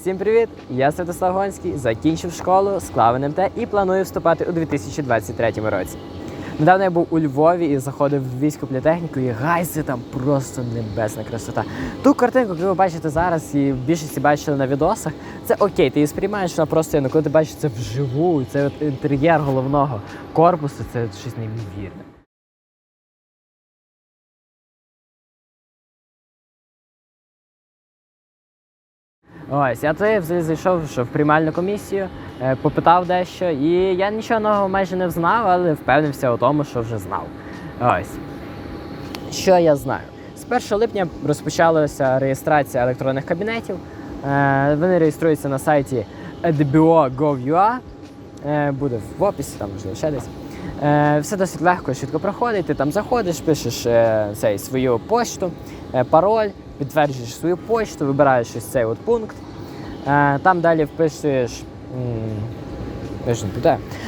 Всім привіт! Я Святослав Гонський, закінчив школу, склав НМТ і планую вступати у 2023 році. Недавно я був у Львові і заходив в війську політехніку, і гайси там просто небесна красота. Ту картинку, яку ви бачите зараз, і в більшості бачили на відосах, це окей, ти її сприймаєш вона просто, ну коли ти бачиш це вживу, це от інтер'єр головного корпусу, це щось неймовірне. Ось, я взагалі зайшов в приймальну комісію, е, попитав дещо, і я нічого нового майже не знав, але впевнився у тому, що вже знав. Ось. Що я знаю? З 1 липня розпочалася реєстрація електронних кабінетів. Е, Вони реєструються на сайті edbo.gov.ua. Е, Буде в описі, там можливо ще десь. Все досить легко швидко проходить. Ти там заходиш, пишеш цей, свою почту, пароль, підтверджуєш свою почту, вибираєш ось цей от пункт. Е, Там далі вписуєш.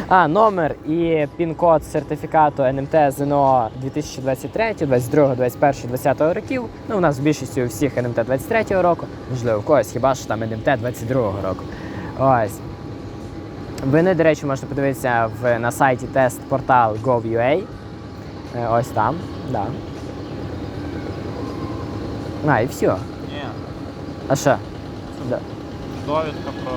А, номер і пін-код сертифікату НМТ ЗНО 2023, 22, 21, 20 років. Ну, у нас в більшості у всіх НМТ 23 року, можливо, у когось хіба що там НМТ 22 року. Ось. Вони, до речі, можна подивитися в, на сайті тест-портал gov.ua. Е, Ось там, да. А, і все. Ні, А що? Да. довідка про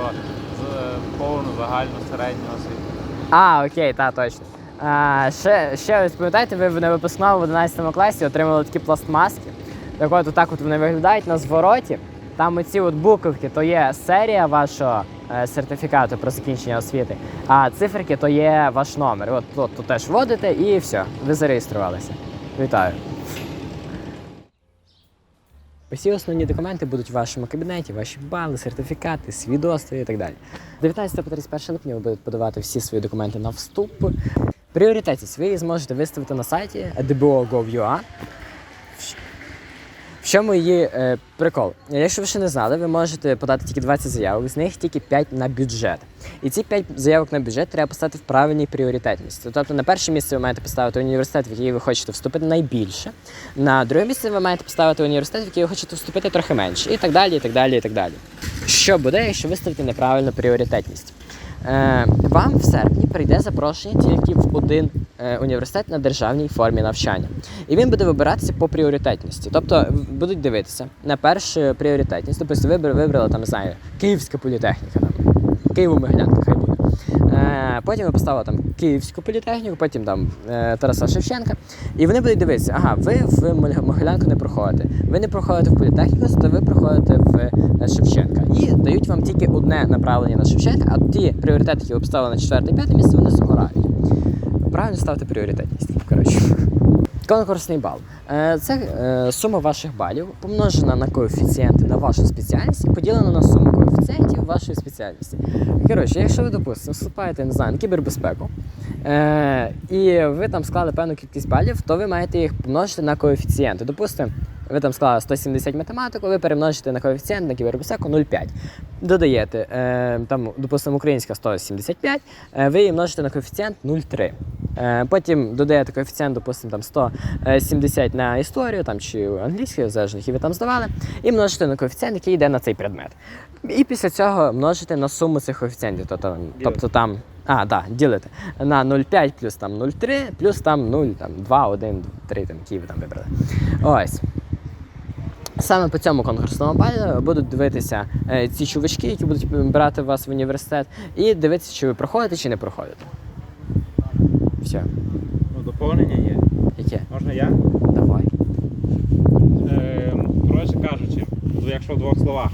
з- повну загальну середню освіту. А, окей, та точно. А, ще, ще ось пам'ятаєте, ви на випускному в 11 класі отримали такі пластмаски. Так от, отак от вони виглядають на звороті. Там оці от буковки то є серія вашого е, сертифікату про закінчення освіти, а циферки то є ваш номер. От тут, тут теж вводите і все, ви зареєструвалися. Вітаю. Усі основні документи будуть в вашому кабінеті, ваші бали, сертифікати, свідоцтва і так далі. 19 по 31 липня ви будете подавати всі свої документи на вступ. Пріоритетність ви зможете виставити на сайті dbo.gov.ua. Чому її е, прикол? Якщо ви ще не знали, ви можете подати тільки 20 заявок, з них тільки 5 на бюджет. І ці 5 заявок на бюджет треба поставити в правильній пріоритетності. Тобто на перше місце ви маєте поставити університет, в який ви хочете вступити найбільше. На друге місце ви маєте поставити університет, в який ви хочете вступити трохи менше. І так далі, і так далі, і так далі. Що буде, якщо виставити неправильну пріоритетність? Е, вам в серпні прийде запрошення тільки в один університет на державній формі навчання. І він буде вибиратися по пріоритетності. Тобто будуть дивитися на першу пріоритетність. Тобто вибрали, вибрали там, знаю, Київська політехніка, там, Києво-Могилянка, хай буде. Е, потім ви поставили там Київську політехніку, потім там е, Тараса Шевченка. І вони будуть дивитися, ага, ви в Могилянку не проходите. Ви не проходите в політехніку, то ви проходите в е, Шевченка. І дають вам тільки одне направлення на Шевченка, а ті пріоритети, які ви поставили на четверте-п'яте місце, вони згорають. Правильно ставте пріоритетність. Коротше. Конкурсний бал. Е, Це е, сума ваших балів помножена на коефіцієнти на вашу спеціальність і поділена на суму коефіцієнтів вашої спеціальності. Коротше, якщо ви, допустимо, вступаєте не знаю, на кібербезпеку, е, і ви там склали певну кількість балів, то ви маєте їх помножити на коефіцієнти. Допустимо, ви там склали 170 математику, ви перемножите на коефіцієнт на кібербезпеку 0,5. Додаєте, е, там, допустимо, українська 175, е, ви її множите на коефіцієнт 0,3. Е, Потім додаєте коефіцієнт, допустимо, там 170 на історію там, чи англійську, залежно, які ви там здавали, і множите на коефіцієнт, який йде на цей предмет. І після цього множите на суму цих коефіцієнтів. Тобто, тобто там. А, да, ділите на 0,5 плюс там 0,3, плюс там 0, там 2, 1, 3, там, які ви там вибрали. Ось. Саме по цьому конкурсному балі будуть дивитися е, ці чувачки, які будуть брати вас в університет, і дивитися, чи ви проходите, чи не проходите. Все. Ну, доповнення є. Яке? Можна я? Давай. Е, коротше кажучи, якщо в двох словах,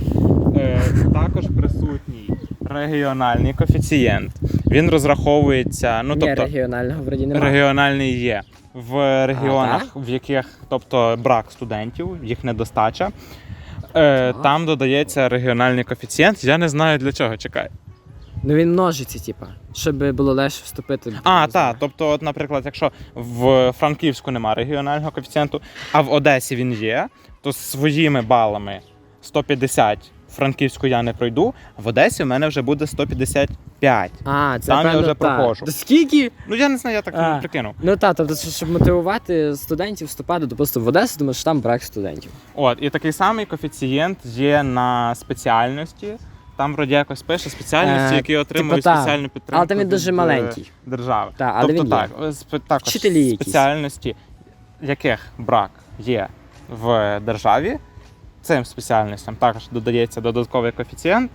е, також присутній регіональний коефіцієнт. Він розраховується, ну Ні, тобто регіонального вроді немає. регіональний є в регіонах, в яких тобто брак студентів, їх недостача. Е, там додається регіональний коефіцієнт. Я не знаю для чого. Чекай. Ну він множиться, типа, щоб було легше вступити. А, так. Тобто, от, наприклад, якщо в Франківську немає регіонального коефіцієнту, а в Одесі він є, то своїми балами 150 в Франківську я не пройду, а в Одесі в мене вже буде 155. А, це Там я певно, вже та. проходжу. Та Скільки? Ну я не знаю, я так А. прикинув. Ну так, тобто, щоб- щоб мотивувати студентів вступати, допустимо, в Одесу, тому що там брак студентів. От, і такий самий коефіцієнт є на спеціальності. Там вроді якось пише спеціальності, Е, які отримують типу, та. спеціальну підтримку. Але там він від, дуже е, маленький. держави. Та, але тобто він є. так, е, сп- також Вчителі якісь. спеціальності, яких брак є в державі, цим спеціальностям також додається додатковий коефіцієнт.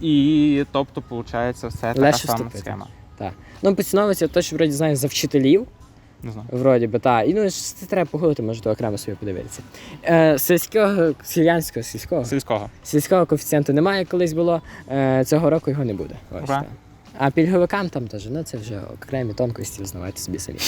І тобто, виходить, все така Легше сама вступити. схема. Так. Ну, поціновується те, що вроді знаю за вчителів. Не знаю. Вроді би, так. І ну ж це треба погуглити, може то окремо собі подивитися. Е, сільського, селянського, сільського. Сільського. Сільського коефіцієнту немає, колись було. Е, цього року його не буде. Ось Ура. так. А пільговикам там теж, ну це вже окремі тонкості, знавайте собі самі.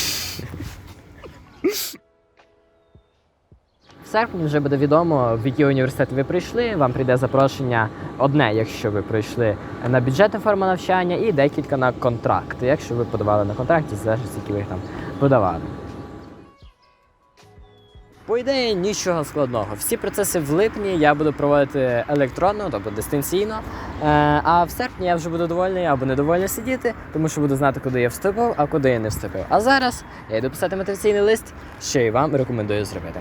Серпні вже буде відомо, в який університет ви прийшли. Вам прийде запрошення одне, якщо ви прийшли на бюджетну форму навчання, і декілька на контракт. Якщо ви подавали на контракт, залежить, які ви їх там подавали. По ідеї нічого складного. Всі процеси в липні я буду проводити електронно, тобто дистанційно. Е, а в серпні я вже буду довольний або недовольний сидіти, тому що буду знати, куди я вступив, а куди я не вступив. А зараз я йду писати мотиваційний лист, що і вам рекомендую зробити.